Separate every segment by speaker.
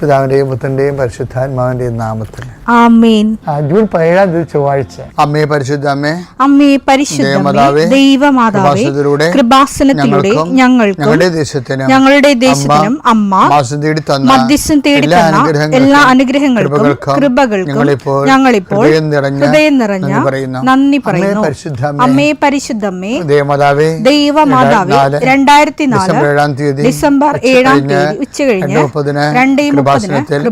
Speaker 1: പിതാവിന്റെയും പുത്രന്റെയും പരിശുദ്ധാത്മാവിന്റെയും നാമത്തിൽ.
Speaker 2: ആമേൻ.
Speaker 1: ജൂൺ പതിനേഴാം തീയതി ചൊവ്വാഴ്ച. അമ്മേ പരിശുദ്ധ അമ്മേ
Speaker 2: അമ്മേ പരിശുദ്ധമേ
Speaker 1: ദൈവമാതാവേ കൃപാസനത്തിലൂടെ ഞങ്ങൾക്ക് ഞങ്ങളുടെ ദേശത്തിനും
Speaker 2: ഞങ്ങളുടെ ദേശത്തിനും അമ്മ
Speaker 1: തേടി തന്ന
Speaker 2: മധ്യസ്ഥം തേടി
Speaker 1: എല്ലാ
Speaker 2: തന്ന
Speaker 1: അനുഗ്രഹങ്ങൾക്കും,
Speaker 2: എല്ലാ അനുഗ്രഹങ്ങൾക്കും
Speaker 1: കൃപകൾക്കും ഞങ്ങളിപ്പോൾ ഹൃദയം നിറഞ്ഞ നന്ദി പറയുന്നു. അമ്മേ പരിശുദ്ധ അമ്മേ,
Speaker 2: അമ്മേ പരിശുദ്ധമ്മേ
Speaker 1: ദേവമാതാവേ
Speaker 2: ദൈവമാതാവേ രണ്ടായിരത്തി നാല്
Speaker 1: ഡിസംബർ ഏഴാം തീയതി
Speaker 2: ഡിസംബർ
Speaker 1: ഉച്ച
Speaker 2: ഏഴാം
Speaker 1: കഴിഞ്ഞ്
Speaker 2: തീയതി ഉച്ച കഴിഞ്ഞ്
Speaker 1: രണ്ടേ കൃപാസനത്തിൽ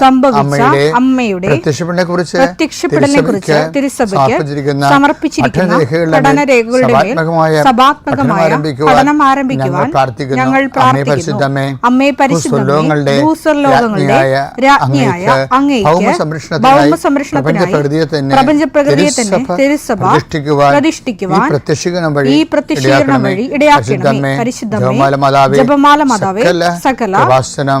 Speaker 1: സംഭവിച്ച അമ്മയുടെ പ്രത്യക്ഷപ്പെടനെ കുറിച്ച്
Speaker 2: പ്രത്യക്ഷപ്പെടലിനെ കുറിച്ച് തിരുസഭയ്ക്ക് സമർപ്പിച്ചിരിക്കുന്ന
Speaker 1: പഠനരേഖകളുടെ
Speaker 2: പഠനരേഖകളുടെ മേൽ
Speaker 1: സഭാത്മകമായ
Speaker 2: സഭാത്മകമായ
Speaker 1: പഠനം ആരംഭിക്കുവാൻ ഞങ്ങൾ പ്രാർത്ഥിക്കുന്നു. ഭൂസ്വർലോകങ്ങളുടെ രാജ്ഞിയായ അങ്ങേക്ക് പ്രപഞ്ചപ്രകൃതിയെ തന്നെ തിരുസഭ പ്രതിഷ്ഠിക്കുവാൻ ഈ പ്രത്യക്ഷീകരണം വഴി
Speaker 2: ഇടയാക്കണമേ പരിശുദ്ധമേ
Speaker 1: ജപമാല മാതാവേ സകല കൃപാസനം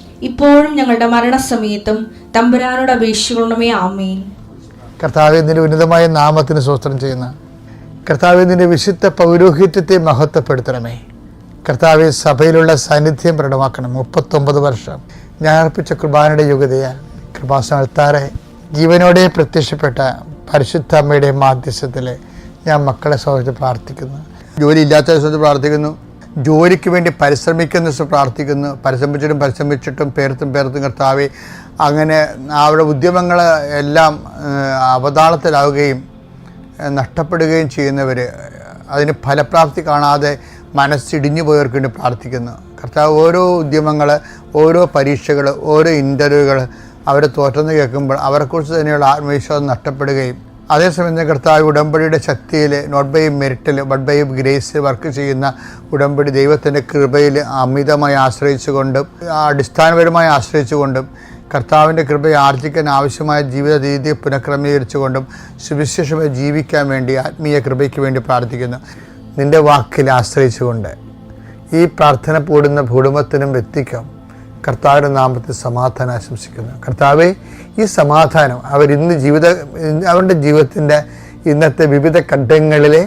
Speaker 3: ഇപ്പോഴും ഞങ്ങളുടെ മരണസമയത്തും തമ്പുരാനോട് അപേക്ഷിക്കണമേ ആമേൻ.
Speaker 1: കർത്താവ് നിന്റെ ഉന്നതമായ നാമത്തിന് സ്വസ്ത്രം ചെയ്യുന്ന. കർത്താവ് നിന്റെ വിശുദ്ധ പൗരോഹിത്യത്തെ മഹത്വപ്പെടുത്തണമേ. കർത്താവ് സഭയിലുള്ള സാന്നിധ്യം പ്രകടമാക്കണം. മുപ്പത്തൊമ്പത് വർഷം ഞാൻ അർപ്പിച്ച കുർബാനയുടെ യോഗ്യതയാൽ കൃപാസനത്താറെ ജീവനോടെ പ്രത്യക്ഷപ്പെട്ട പരിശുദ്ധ അമ്മയുടെ മാധ്യസ്ഥത്തിൽ ഞാൻ മക്കളെ സൗഹൃദം പ്രാർത്ഥിക്കുന്നു. ജോലി ഇല്ലാത്ത ദിവസത്തിൽ പ്രാർത്ഥിക്കുന്നു. ജോലിക്ക് വേണ്ടി പരിശ്രമിക്കുന്ന പ്രാർത്ഥിക്കുന്നു. പരിശ്രമിച്ചിട്ടും പരിശ്രമിച്ചിട്ടും പേർത്തും പേർത്തും കർത്താവെ അങ്ങനെ അവരുടെ ഉദ്യമങ്ങൾ എല്ലാം അവതാളത്തിലാവുകയും നഷ്ടപ്പെടുകയും ചെയ്യുന്നവർ അതിന് ഫലപ്രാപ്തി കാണാതെ മനസ്സിടിഞ്ഞു പോയവർക്ക് വേണ്ടി പ്രാർത്ഥിക്കുന്നു. കർത്താവ് ഓരോ ഉദ്യമങ്ങൾ ഓരോ പരീക്ഷകൾ ഓരോ ഇന്റർവ്യൂകൾ അവർ തോറ്റെന്ന് കേൾക്കുമ്പോൾ അവരെക്കുറിച്ച് തന്നെയുള്ള ആത്മവിശ്വാസം നഷ്ടപ്പെടുകയും അതേസമയം തന്നെ കർത്താവ് ഉടമ്പടിയുടെ ശക്തിയിൽ നോട്ട് ബൈ മെറിറ്റിൽ ബട്ട് ബൈ ഗ്രേസ് വർക്ക് ചെയ്യുന്ന ഉടമ്പടി ദൈവത്തിന്റെ കൃപയിൽ അമിതമായി ആശ്രയിച്ചുകൊണ്ടും അടിസ്ഥാനപരമായി ആശ്രയിച്ചുകൊണ്ടും കർത്താവിന്റെ കൃപയെ ആർജിക്കാൻ ആവശ്യമായ ജീവിത രീതി പുനഃക്രമീകരിച്ചുകൊണ്ടും സുവിശേഷമായി ജീവിക്കാൻ വേണ്ടി ആത്മീയ കൃപയ്ക്ക് വേണ്ടി പ്രാർത്ഥിക്കുന്നു. നിന്റെ വാക്കിൽ ആശ്രയിച്ചുകൊണ്ട് ഈ പ്രാർത്ഥന കൂടുന്ന കുടുംബത്തിനും വ്യക്തിക്കും കർത്താവിന്റെ നാമത്തിൽ സമാധാനം ആശംസിക്കുന്നു. കർത്താവെ ഈ സമാധാനം അവരിന്ന് ജീവിത അവരുടെ ജീവിതത്തിന്റെ ഇന്നത്തെ വിവിധ ഘട്ടങ്ങളിലെ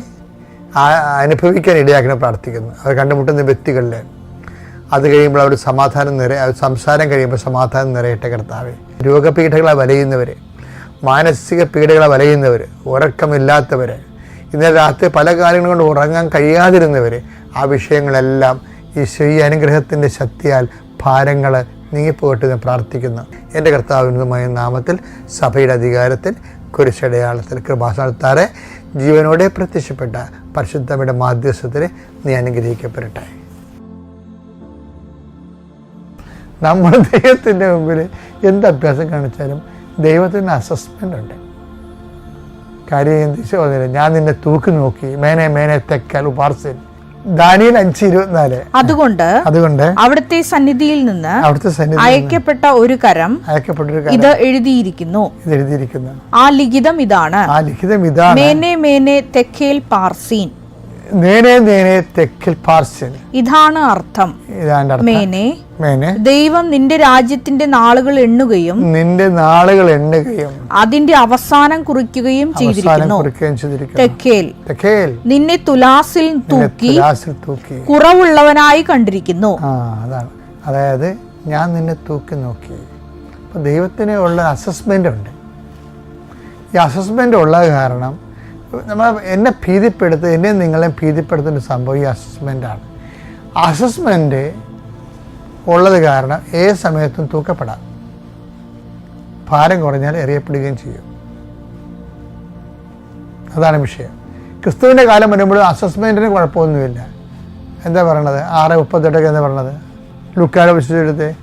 Speaker 1: അനുഭവിക്കാൻ ഇടയാക്കണം പ്രാർത്ഥിക്കുന്നു. അവർ കണ്ടുമുട്ടുന്ന വ്യക്തികളിൽ അത് കഴിയുമ്പോൾ അവർ സമാധാനം നിറ സംസാരം കഴിയുമ്പോൾ സമാധാനം നിറയട്ടെ കർത്താവെ. രോഗപീഠകളെ വലയുന്നവർ മാനസിക പീഡകളെ വലയുന്നവർ ഉറക്കമില്ലാത്തവർ ഇന്നലെ രാത്രി പല കാര്യങ്ങൾ കൊണ്ട് ഉറങ്ങാൻ കഴിയാതിരുന്നവർ ആ വിഷയങ്ങളെല്ലാം ഈശോ ഈ അനുഗ്രഹത്തിന്റെ ശക്തിയാൽ ഭാരങ്ങൾ നീങ്ങിപ്പോയിട്ട് ഞാൻ പ്രാർത്ഥിക്കുന്നു. എന്റെ കർത്താവിനുമായ നാമത്തിൽ സഭയുടെ അധികാരത്തിൽ കുരിശടയാളത്തിൽ കൃപാസ്ഥാനത്താറെ ജീവനോടെ പ്രത്യക്ഷപ്പെട്ട പരിശുദ്ധമയുടെ മാധ്യസ്ഥത്തിന് നീ അനുഗ്രഹിക്കപ്പെടട്ടെ. നമ്മൾ ദൈവത്തിന്റെ മുമ്പിൽ എന്ത് അഭ്യാസം കാണിച്ചാലും ദൈവത്തിന് അസസ്മെന്റ് ഉണ്ട്. കാര്യം എന്തിച്ചോ ഞാൻ നിന്നെ തൂക്കി നോക്കി. മേനെ മേനെ തെക്കൽ ഉപാർസൻ ദാനിയിൽ അഞ്ച് ഇരുപത്തിനാല്.
Speaker 2: അതുകൊണ്ട്
Speaker 1: അതുകൊണ്ട്
Speaker 2: അവിടുത്തെ സന്നിധിയിൽ നിന്ന്
Speaker 1: അവിടുത്തെ സന്നിധി
Speaker 2: അയക്കപ്പെട്ട ഒരു കരം
Speaker 1: അയക്കപ്പെട്ടൊരു
Speaker 2: ഇത് എഴുതിയിരിക്കുന്നു.
Speaker 1: ഇത് എഴുതിയിരിക്കുന്നു.
Speaker 2: ആ ലിഖിതം ഇതാണ്.
Speaker 1: ആ ലിഖിതം ഇതാണ്.
Speaker 2: മേനെ മേനെ തെക്കേൽ പാർസീൻ.
Speaker 1: നേനെ നേനെ തെക്കിൽ പാർശ്വന്
Speaker 2: ഇതാണ് അർത്ഥം.
Speaker 1: ഇതാണ്ട് അർത്ഥം.
Speaker 2: മേനെ
Speaker 1: മേനെ.
Speaker 2: ദൈവം നിന്റെ രാജ്യത്തിന്റെ നാളുകൾ എണ്ണുകയും
Speaker 1: നിന്റെ നാളുകൾ എണ്ണുകയും
Speaker 2: അതിന്റെ അവസാനം കുറിക്കുകയും
Speaker 1: അവസാനം
Speaker 2: ചെയ്തിരിക്കുന്നു.
Speaker 1: കുറിക്കുകയും ചെയ്തിരിക്കുന്നു.
Speaker 2: തെക്കേൽ.
Speaker 1: തെക്കേൽ.
Speaker 2: നിന്നെ തുലാസിൽ തൂക്കി
Speaker 1: തുലാസിൽ തൂക്കി.
Speaker 2: കുറവുള്ളവനായി കണ്ടിരിക്കുന്നു.
Speaker 1: ആ അതാണ്. അതായത് ഞാൻ നിന്നെ തൂക്കി നോക്കി. അപ്പോൾ ദൈവത്തിന് ഉള്ള അസസ്മെന്റ് ഉണ്ട്. ഈ അസസ്മെന്റ് ഉള്ള കാരണം നമ്മൾ എന്നെ ഭീതിപ്പെടുത്തുക എന്നെ നിങ്ങളെ ഭീതിപ്പെടുത്തുന്ന സംഭവം ഈ അസസ്മെന്റാണ് അസസ്മെന്റ് ഉള്ളത് കാരണം ഏത് സമയത്തും തൂക്കപ്പെടാം. ഭാരം കുറഞ്ഞാൽ എറിയപ്പെടുകയും ചെയ്യും. അതാണ് വിഷയം. ക്രിസ്തുവിന്റെ കാലം വരുമ്പോഴും അസസ്മെന്റിന് കുഴപ്പമൊന്നുമില്ല. എന്താ പറയണത്? ആറ് മുപ്പത്തെട്ടൊക്കെ എന്താ പറയണത്? ലുക്കാരെ വിശുദ്ധത്തെ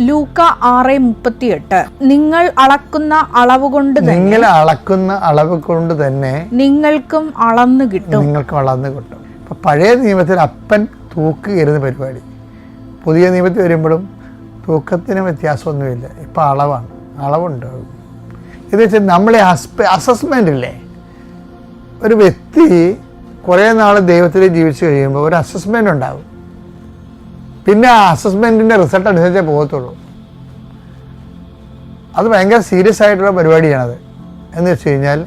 Speaker 2: ലൂക്ക ആറ് മുപ്പത്തിയെട്ട്. നിങ്ങൾ അളക്കുന്ന അളവ് കൊണ്ട് തന്നെ
Speaker 1: നിങ്ങൾ അളക്കുന്ന അളവ് കൊണ്ട് തന്നെ
Speaker 2: നിങ്ങൾക്കും അളന്നു കിട്ടും.
Speaker 1: നിങ്ങൾക്കും അളന്ന് കിട്ടും. പഴയ നിയമത്തിൽ അപ്പൻ തൂക്കുകയായിരുന്നു പരിപാടി. പുതിയ നിയമത്തിൽ വരുമ്പോഴും തൂക്കത്തിന് വ്യത്യാസമൊന്നുമില്ല. ഇപ്പം അളവാണ്. അളവുണ്ട്. ഇത് വെച്ചാൽ നമ്മളെ അസസ്മെന്റ് ഇല്ലേ? ഒരു വ്യക്തി കുറേ നാൾ ദൈവത്തിൽ ജീവിച്ചു കഴിയുമ്പോൾ ഒരു അസസ്മെന്റ് ഉണ്ടാകും പിന്നെ അസസ്മെന്റിന്റെ റിസൾട്ട് അനുസരിച്ചേ പോകത്തുള്ളൂ. അത് ഭയങ്കര സീരിയസ് ആയിട്ടുള്ള പരിപാടിയാണത്. എന്ന് വെച്ച് കഴിഞ്ഞാൽ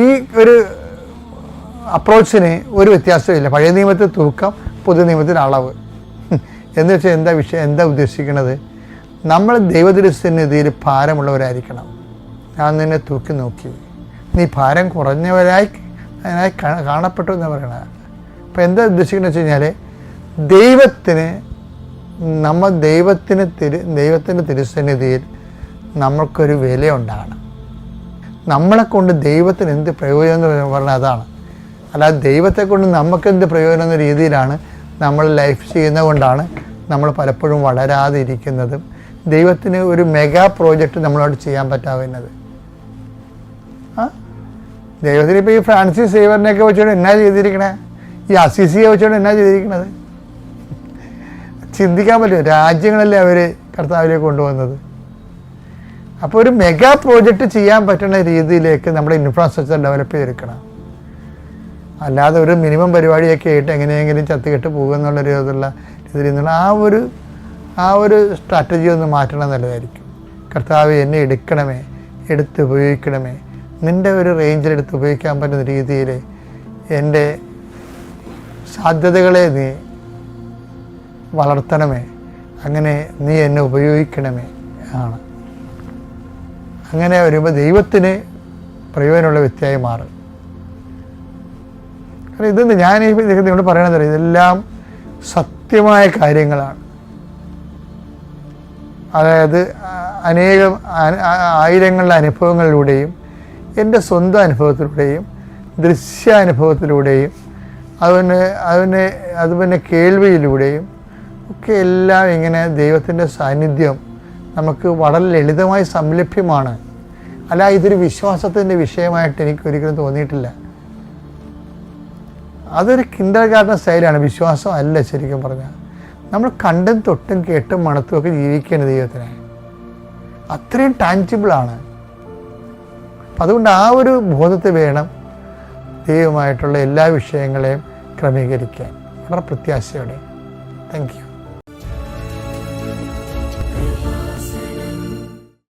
Speaker 1: ഈ ഒരു അപ്രോച്ചിന് ഒരു വ്യത്യാസമില്ല പഴയ നിയമത്തിൽ തൂക്കം പുതിയ നിയമത്തിൽ അളവ്. എന്ന് വെച്ചാൽ എന്താ വിഷയം എന്താ ഉദ്ദേശിക്കുന്നത് നമ്മൾ ദൈവദൃശ്യനിധിയിൽ ഭാരമുള്ളവരായിരിക്കണം. ഞാൻ നിന്നെ തൂക്കി നോക്കി. നീ ഭാരം കുറഞ്ഞവരായി കാണപ്പെട്ടു എന്ന് പറയണത് അപ്പോൾ എന്താ ഉദ്ദേശിക്കുന്നത് വെച്ച് കഴിഞ്ഞാൽ ദൈവത്തിന് നമ്മൾ ദൈവത്തിന് തിരു ദൈവത്തിന്റെ തിരുസന്നിധിയിൽ നമ്മൾക്കൊരു വില നമ്മളെ കൊണ്ട് ദൈവത്തിന് എന്ത് പ്രയോജനം എന്ന് പറഞ്ഞാൽ അതാണ്. അല്ലാതെ ദൈവത്തെ കൊണ്ട് നമുക്കെന്ത് പ്രയോജനം എന്ന രീതിയിലാണ് നമ്മൾ ലൈഫ് ചെയ്യുന്നത് കൊണ്ടാണ് നമ്മൾ പലപ്പോഴും വളരാതെ ഇരിക്കുന്നതും ദൈവത്തിന് ഒരു മെഗാ പ്രോജക്റ്റ് നമ്മളോട് ചെയ്യാൻ പറ്റാവുന്നത് ആ? ദൈവത്തിന് ഇപ്പോൾ ഈ ഫ്രാൻസിസ് സേവറിനെയൊക്കെ വെച്ചുകൊണ്ട് എന്നാ ചെയ്തിരിക്കണേ? ഈ അസിസിയെ വെച്ചുകൊണ്ട് എന്നാ ചെയ്തിരിക്കണത്? ചിന്തിക്കാൻ പറ്റും. രാജ്യങ്ങളല്ലേ അവർ കർത്താവിലേക്ക് കൊണ്ടുവന്നത്. അപ്പോൾ ഒരു മെഗാ പ്രോജക്റ്റ് ചെയ്യാൻ പറ്റുന്ന രീതിയിലേക്ക് നമ്മുടെ ഇൻഫ്രാസ്ട്രക്ചർ ഡെവലപ്പ് ചെയ്തെടുക്കണം. അല്ലാതെ ഒരു മിനിമം പരിപാടിയൊക്കെ ആയിട്ട് എങ്ങനെയെങ്കിലും ചത്തുകെട്ട് പോകുക എന്നുള്ള രീതിയിലുള്ള രീതിയിൽ നിന്നുള്ള ആ ഒരു ആ ഒരു സ്ട്രാറ്റജി ഒന്ന് മാറ്റണം നല്ലതായിരിക്കും. കർത്താവ് എന്നെ എടുക്കണമേ എടുത്ത് ഉപയോഗിക്കണമേ. നിന്റെ ഒരു റേഞ്ചിൽ എടുത്ത് ഉപയോഗിക്കാൻ പറ്റുന്ന രീതിയിൽ എന്റെ സാധ്യതകളെ നീ വളർത്തണമേ. അങ്ങനെ നീ എന്നെ ഉപയോഗിക്കണമേ ആണ്. അങ്ങനെ വരുമ്പോൾ ദൈവത്തിന് പ്രയോജനമുള്ള വ്യക്തിയായി മാറും. കാരണം ഇതെന്ത്? ഞാൻ ഈ നിങ്ങളോട് പറയണതല്ല ഇതെല്ലാം സത്യമായ കാര്യങ്ങളാണ്. അതായത് അനേകം ആയിരങ്ങളുടെ അനുഭവങ്ങളിലൂടെയും എന്റെ സ്വന്തം അനുഭവത്തിലൂടെയും ദൃശ്യാനുഭവത്തിലൂടെയും അതുപോലെ അതുപോലെ അതുപോലെ കേൾവിയിലൂടെയും ഒക്കെ എല്ലാം ഇങ്ങനെ ദൈവത്തിന്റെ സാന്നിധ്യം നമുക്ക് വളരെ ലളിതമായി സംലഭ്യമാണ്. അല്ല ഇതൊരു വിശ്വാസത്തിന്റെ വിഷയമായിട്ട് എനിക്ക് ഒരിക്കലും തോന്നിയിട്ടില്ല. അതൊരു ഗാർഡൻ സ്റ്റൈലാണ് വിശ്വാസം അല്ല ശരിക്കും പറഞ്ഞാൽ നമ്മൾ കണ്ടും തൊട്ടും കേട്ടും മണത്തും ഒക്കെ ജീവിക്കേണ്ട ദൈവത്തിനെ. അത്രയും ടാൻജിബിളാണ് അപ്പം അതുകൊണ്ട് ആ ഒരു ബോധത്തിൽ വേണം ദൈവമായിട്ടുള്ള എല്ലാ വിഷയങ്ങളെയും ക്രമീകരിക്കാൻ. വളരെ പ്രത്യാശയോടെ. Thank you